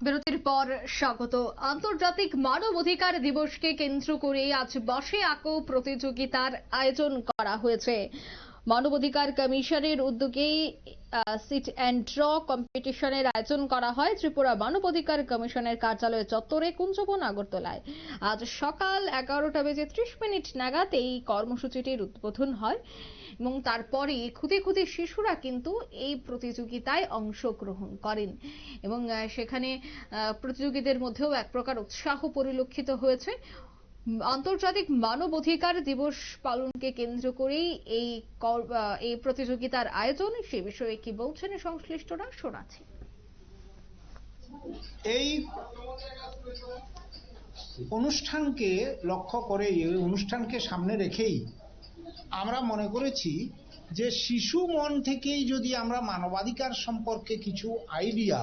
বিরতির পর স্বাগত। আন্তর্জাতিক মানব অধিকার দিবসকে কেন্দ্র করে আজ বসে আঁকো প্রতিযোগিতার আয়োজন করা হয়েছে। মানবাধিকার কমিশনের উদ্যোগেই সিট অ্যান্ড ড্র কম্পিটিশনের আয়োজন করা হয় ত্রিপুরা মানবাধিকার কমিশনের কার্যালয় চত্বরে কুঞ্জবন, আগরতলায়। আজ সকাল এগারোটা বেজে ত্রিশ মিনিট নাগাদ এই কর্মসূচিটির উদ্বোধন হয় এবং তারপরে খুদে খুদে শিশুরা কিন্তু এই প্রতিযোগিতায় অংশগ্রহণ করেন এবং সেখানে প্রতিযোগীদের মধ্যেও এক প্রকার উৎসাহ পরিলক্ষিত হয়েছে। আন্তর্জাতিক মানব অধিকার দিবস পালনকে কেন্দ্র করেই এই এই প্রতিযোগিতার আয়োজন, সে বিষয়ে কি বলছেন সংশ্লিষ্টরা? শোনাচ্ছি। এই অনুষ্ঠানকে লক্ষ্য করে, এই অনুষ্ঠানকে সামনে রেখেই আমরা মনে করেছি যে শিশু মন থেকেই যদি আমরা মানবাধিকার সম্পর্কে কিছু আইডিয়া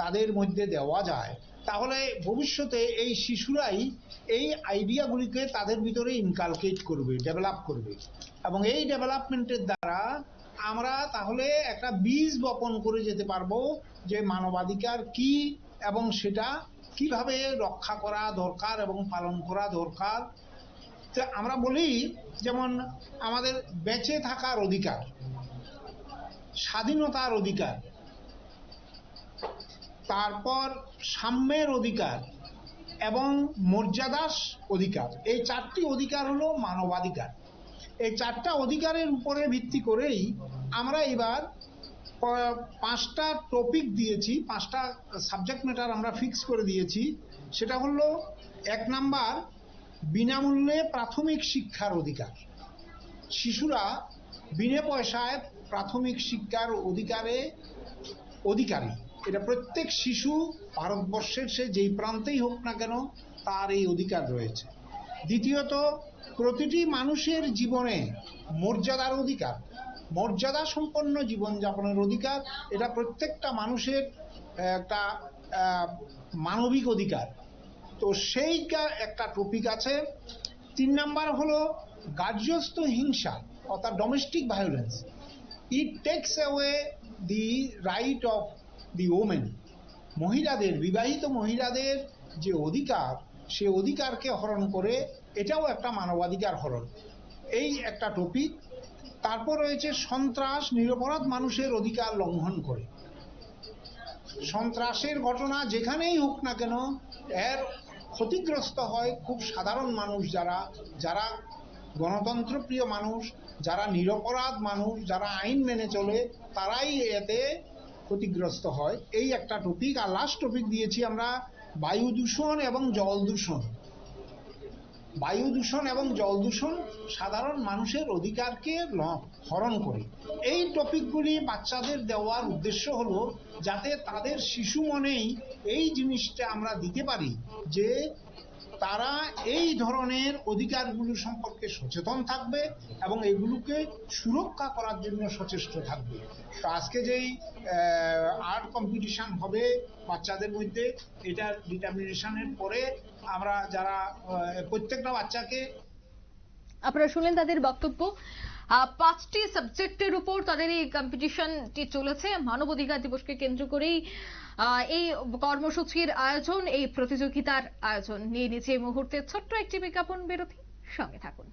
তাদের মধ্যে দেওয়া যায়, তাহলে ভবিষ্যতে এই শিশুরাই এই আইডিয়াগুলিকে তাদের ভিতরে ইনকালকেট করবে ডেভেলপ করবে। এবং এই ডেভেলপমেন্টের দ্বারা আমরা তাহলে একটা বীজ বপন করে যেতে পারব যে মানবাধিকার কি এবং সেটা কীভাবে রক্ষা করা দরকার এবং পালন করা দরকার। তো আমরা বলি, যেমন আমাদের বেঁচে থাকার অধিকার, স্বাধীনতার অধিকার তারপর সাম্যের অধিকার এবং মর্যাদাস অধিকার। এই চারটি অধিকার হলো মানবাধিকার। এই চারটা অধিকারের উপরে ভিত্তি করেই আমরা এবার পাঁচটা টপিক দিয়েছি, পাঁচটা সাবজেক্ট ম্যাটার আমরা ফিক্স করে দিয়েছি। সেটা হলো, এক নাম্বার, বিনামূল্যে প্রাথমিক শিক্ষার অধিকার। শিশুরা বিনা পয়সায় প্রাথমিক শিক্ষার অধিকারে অধিকারী। এটা প্রত্যেক শিশু ভারতবর্ষের সে যেই প্রান্তেই হোক না কেন, তার এই অধিকার রয়েছে। দ্বিতীয়ত, প্রতিটি মানুষের জীবনে মর্যাদার অধিকার মর্যাদা সম্পন্ন জীবনযাপনের অধিকার, এটা প্রত্যেকটা মানুষের একটা মানবিক অধিকার। তো সেই একটা টপিক আছে। তিন নাম্বার হলো গার্হস্থ হিংসা, অর্থাৎ domestic violence it takes away the right of the women মহিলাদের, বিবাহিত মহিলাদের যে অধিকার, সে অধিকারকে হরণ করে, এটাও একটা মানবাধিকার হরণ। এই একটা টপিক তারপর রয়েছে সন্ত্রাস, নিরপরাধ মানুষের অধিকার লঙ্ঘন করে। সন্ত্রাসের ঘটনা যেখানেই হোক না কেন, এর ক্ষতিগ্রস্ত হয় খুব সাধারণ মানুষ যারা যারা গণতন্ত্রপ্রিয় মানুষ, যারা নিরপরাধ মানুষ, যারা আইন মেনে চলে, তারাই এতে ক্ষতিগ্রস্ত হয়। এই একটা টপিক আর লাস্ট টপিক দিয়েছি আমরা বায়ু দূষণ এবং জল দূষণ। বায়ু দূষণ এবং জল দূষণ সাধারণ মানুষের অধিকারকে হরণ করে। এই টপিকগুলি বাচ্চাদের দেওয়ার উদ্দেশ্য হলো যাতে তাদের শিশু মনেই এই জিনিসটা আমরা দিতে পারি যে তারা এই ধরনের অধিকারগুলো সম্পর্কে সচেতন থাকবে এবং এগুলোকে সুরক্ষা করার জন্য সচেষ্ট থাকবে। তো আজকে যেই আর্ট কম্পিটিশন হবে বাচ্চাদের মধ্যে, এটার ডিটারমিনেশনের পরে আমরা যারা প্রত্যেকটা বাচ্চাকে আপনারা শুনলেন তাদের বক্তব্য। পাঁচটি সাবজেক্টের উপর তাদের এই কম্পিটিশনটি চলেছে। মানবাধিকার দিবসকে কেন্দ্র করেই এই কর্মসূচির আয়োজন, এই প্রতিযোগিতার আয়োজন। নিয়ে নিচ্ছে এই মুহূর্তে ছোট্ট একটি বিজ্ঞাপন বিরতি। সঙ্গে থাকুন।